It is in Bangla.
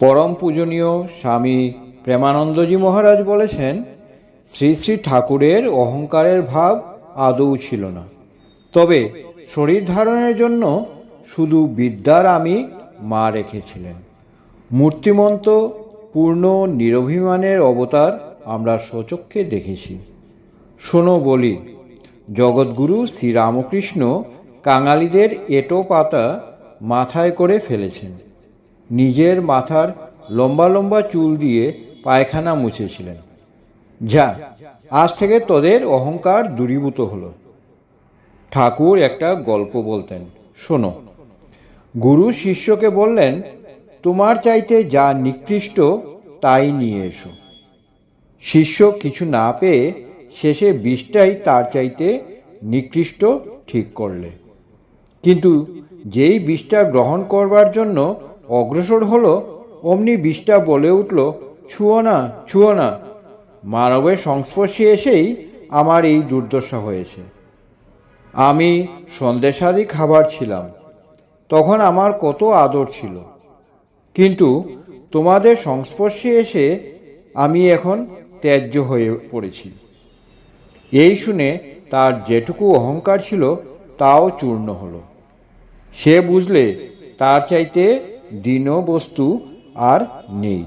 পরম পূজনীয় স্বামী প্রেমানন্দজি মহারাজ বলেছেন, শ্রী শ্রী ঠাকুরের অহংকারের ভাব আদৌ ছিল না। তবে শরীর ধারণের জন্য শুধু বিদ্যার আমি মা রেখেছিলেন। মূর্তিমন্ত, পূর্ণ, নিরভিমানের অবতার আমরা সচক্ষে দেখেছি। শোনো বলি, জগৎগুরু শ্রীরামকৃষ্ণ কাঙালিদের এটো পাতা মাথায় করে ফেলেছেন। নিজের মাথার লম্বা লম্বা চুল দিয়ে পায়খানা মুছেছিলেন। যা, আজ থেকে তোদের অহংকার দূরীভূত হলো। ঠাকুর একটা গল্প বলতেন, শোনো। গুরু শিষ্যকে বললেন, তোমার চাইতে যা নিকৃষ্ট, তাই নিয়ে এসো। শিষ্য কিছু না পেয়ে শেষে বিষটাই তার চাইতে নিকৃষ্ট ঠিক করলে। কিন্তু যেই বিষটা গ্রহণ করবার জন্য অগ্রসর হলো, অমনি বিষটা বলে উঠল, ছুঁয়ো না ছুঁয়ো না। মানবের সংস্পর্শে এসেই আমার এই দুর্দশা হয়েছে। আমি সন্দেশাদি খাবার ছিলাম। তখন আমার কত আদর ছিল। কিন্তু তোমাদের সংস্পর্শে এসে আমি এখন ত্যায্য হয়ে পড়েছি। এই শুনে তার যেটুকু অহংকার ছিল, তাও চূর্ণ হলো। সে বুঝলে, তার চাইতে দীন বস্তু আর নেই।